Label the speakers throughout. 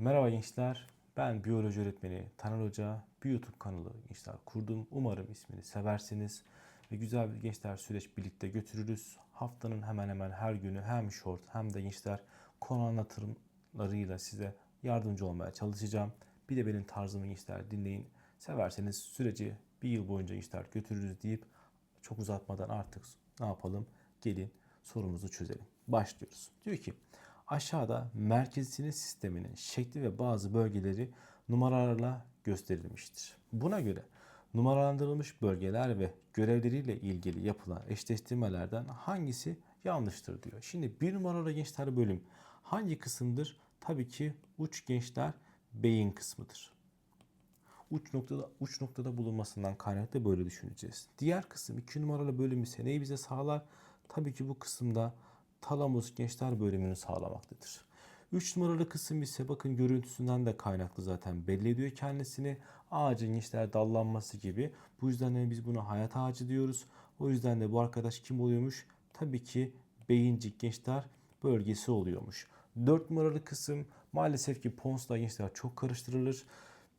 Speaker 1: Merhaba gençler. Ben biyoloji öğretmeni Taner Hoca. Bir YouTube kanalı gençler kurdum. Umarım ismini seversiniz. Ve güzel bir gençler süreç birlikte götürürüz. Haftanın hemen hemen her günü hem short hem de gençler konu anlatımlarıyla size yardımcı olmaya çalışacağım. Bir de benim tarzımı gençler dinleyin. Severseniz süreci bir yıl boyunca gençler götürürüz deyip çok uzatmadan artık ne yapalım? Gelin sorumuzu çözelim. Başlıyoruz. Diyor ki aşağıda merkezi sinir sisteminin şekli ve bazı bölgeleri numaralarla gösterilmiştir. Buna göre numaralandırılmış bölgeler ve görevleriyle ilgili yapılan eşleştirmelerden hangisi yanlıştır diyor. Şimdi bir numaralı gençler bölüm hangi kısımdır? Tabii ki uç gençler beyin kısmıdır uç noktada uç noktada bulunmasından kaynaklı böyle düşüneceğiz. Diğer kısım 2 numaralı bölüm ise neyi bize sağlar? Tabii ki bu kısımda talamus gençler bölümünü sağlamaktadır. 3 numaralı kısım ise bakın görüntüsünden de kaynaklı zaten belli ediyor kendisini. Ağacın gençler dallanması gibi. Bu yüzden de biz buna hayat ağacı diyoruz. O yüzden de bu arkadaş kim oluyormuş? Tabii ki beyincik gençler bölgesi oluyormuş. 4 numaralı kısım maalesef ki Pons'la gençler çok karıştırılır.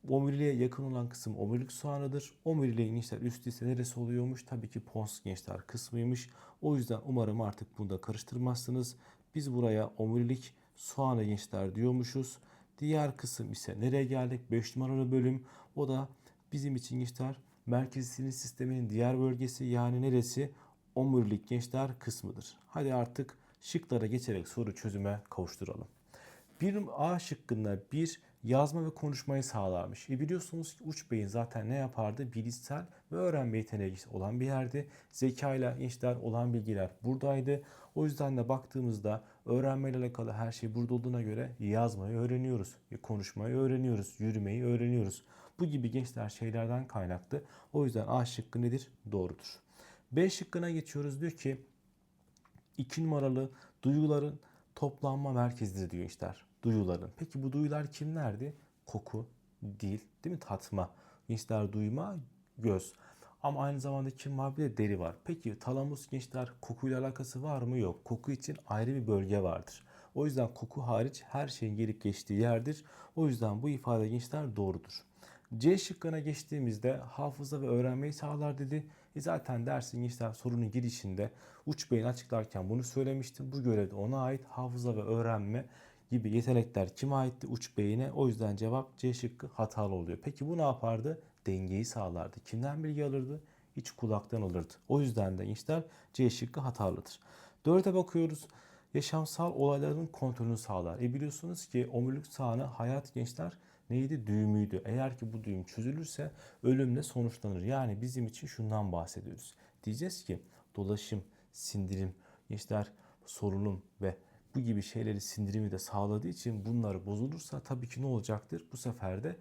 Speaker 1: Omuriliğe yakın olan kısım omurilik soğanıdır. Omuriliğin gençler üstü ise neresi oluyormuş? Tabii ki pons gençler kısmıymış. O yüzden umarım artık bunu da karıştırmazsınız. Biz buraya omurilik soğanı gençler diyormuşuz. Diğer kısım ise nereye geldik? 5 numaralı bölüm. O da bizim için gençler merkezi sinir sisteminin diğer bölgesi yani neresi? Omurilik gençler kısmıdır. Hadi artık şıklara geçerek soru çözüme kavuşturalım. Bir A şıkkında bir yazma ve konuşmayı sağlarmış. E biliyorsunuz ki uç beyin zaten ne yapardı? Bilişsel ve öğrenme yeteneği olan bir yerdi. Zeka ile gençler olan bilgiler buradaydı. O yüzden de baktığımızda öğrenmeyle alakalı her şey burada olduğuna göre yazmayı öğreniyoruz. E konuşmayı öğreniyoruz. Yürümeyi öğreniyoruz. Bu gibi gençler şeylerden kaynaklı. O yüzden A şıkkı nedir? Doğrudur. B şıkkına geçiyoruz. Diyor ki 2 numaralı duyguların toplanma merkezidir diyor gençler duyuların. Peki bu duyular kimlerdi? Koku, dil, değil mi? Tatma. Gençler duyma, göz. Ama aynı zamanda kim var? Bir de deri var. Peki talamus gençler kokuyla alakası var mı? Yok. Koku için ayrı bir bölge vardır. O yüzden koku hariç her şeyin gelip geçtiği yerdir. O yüzden bu ifade gençler doğrudur. C şıkkına geçtiğimizde hafıza ve öğrenmeyi sağlar dedi. E zaten dersin gençler sorunun girişinde uç beyin açıklarken bunu söylemiştim. Bu görevde ona ait hafıza ve öğrenme gibi yetenekler kime aitti? Uç beyine. O yüzden cevap C şıkkı hatalı oluyor. Peki bu ne yapardı? Dengeyi sağlardı. Kimden bilgi alırdı? İç kulaktan alırdı. O yüzden de gençler C şıkkı hatalıdır. Dörde bakıyoruz. Yaşamsal olayların kontrolünü sağlar. E biliyorsunuz ki omurilik sağını hayat gençler neydi? Düğümüydü. Eğer ki bu düğüm çözülürse ölümle sonuçlanır. Yani bizim için şundan bahsediyoruz. Diyeceğiz ki dolaşım, sindirim, gençler solunum ve bu gibi şeyleri sindirimi de sağladığı için bunlar bozulursa tabii ki ne olacaktır? Bu sefer de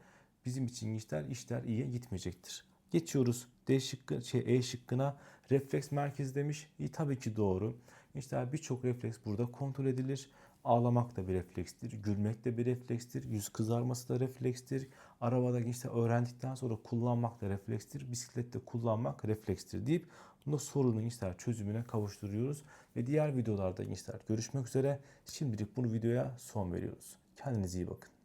Speaker 1: bizim için işler işler iyiye gitmeyecektir. Geçiyoruz D şıkkı, şey E şıkkına refleks merkezi demiş. İyi tabii ki doğru. İşte birçok refleks burada kontrol edilir. Ağlamak da bir reflekstir, gülmek de bir reflekstir, yüz kızarması da reflekstir. Arabada işte öğrendikten sonra kullanmak da reflekstir, bisiklette kullanmak reflekstir deyip bunu sorunun gençler çözümüne kavuşturuyoruz. Ve diğer videolarda gençler görüşmek üzere. Şimdilik bunu videoya son veriyoruz. Kendinize iyi bakın.